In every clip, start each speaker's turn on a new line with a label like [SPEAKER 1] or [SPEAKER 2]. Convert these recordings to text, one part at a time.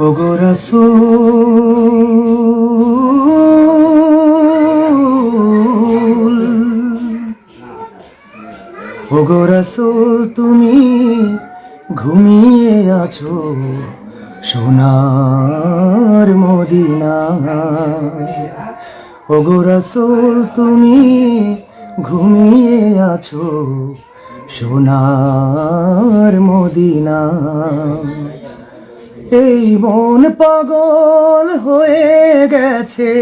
[SPEAKER 1] ওগো রাসূল। তুমি ঘুমিয়ে আছো সোনার মদিনা ওগো রাসূল তুমি ঘুমিয়ে আছো সোনার মদিনা এই মন পাগল হয়ে গেছে।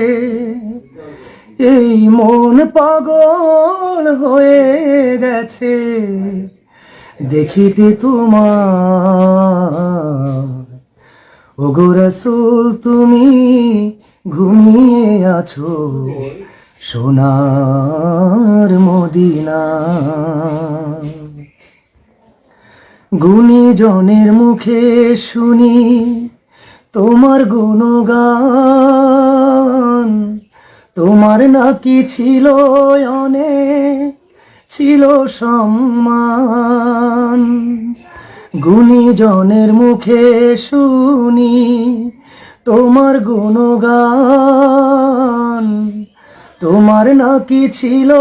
[SPEAKER 1] এই মন পাগল হয়ে গেছে। দেখিতে তোমার। ওগো রসুল, তুমি ঘুমিয়ে আছো। সোনার মদিনা। গুণীজনের মুখে শুনি তোমার গুণগান। তোমার নাকি ছিল অনেক, ছিল সম্মান। গুণীজনের মুখে শুনি তোমার গুণগান। তোমার নাকি ছিল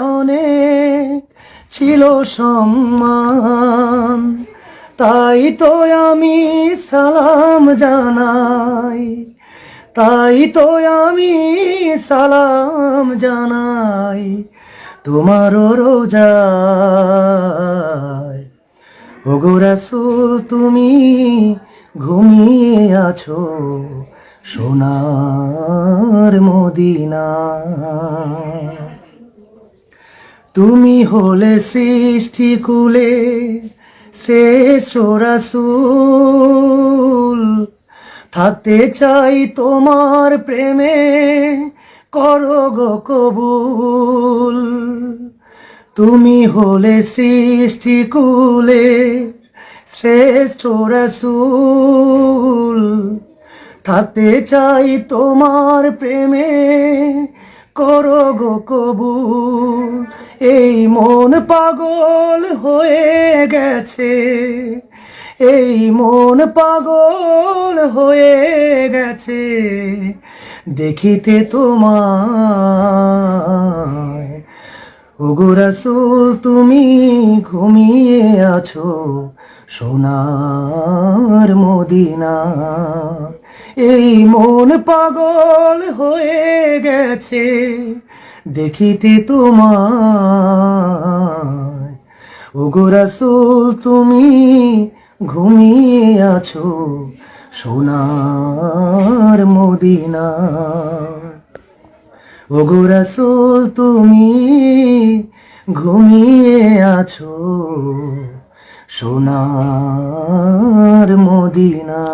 [SPEAKER 1] অনেক, ছিল সম্মান। তাই তো আমি সালাম জানাই, তাই তো আমি সালাম জানাই তোমার রোজায়। ওগো রাসূল, তুমি ঘুমিয়ে আছো সোনার মদিনা তুমি হলে সৃষ্টি কুলে শ্রেষ্ঠ রাসূল। থাকতে চাই তোমার প্রেমে, করো গো কবুল। তুমি হলে সৃষ্টি কুলে, শ্রেষ্ঠ রাসূল। থাকতে চাই তোমার প্রেমে করো গো কবুল, এই মন পাগল হয়ে গেছে, এই মন পাগল হয়ে গেছে, দেখিতে তোমায়। ওগো রাসূল, তুমি ঘুমিয়ে আছো সোনার মদিনা এই মন পাগল হয়ে গেছে, দেখিতে তোমায়। ওগো রাসূল, তুমি ঘুমিয়ে আছো সোনার মদিনা ওগো রাসূল, তুমি ঘুমিয়ে আছো সোনার মদিনা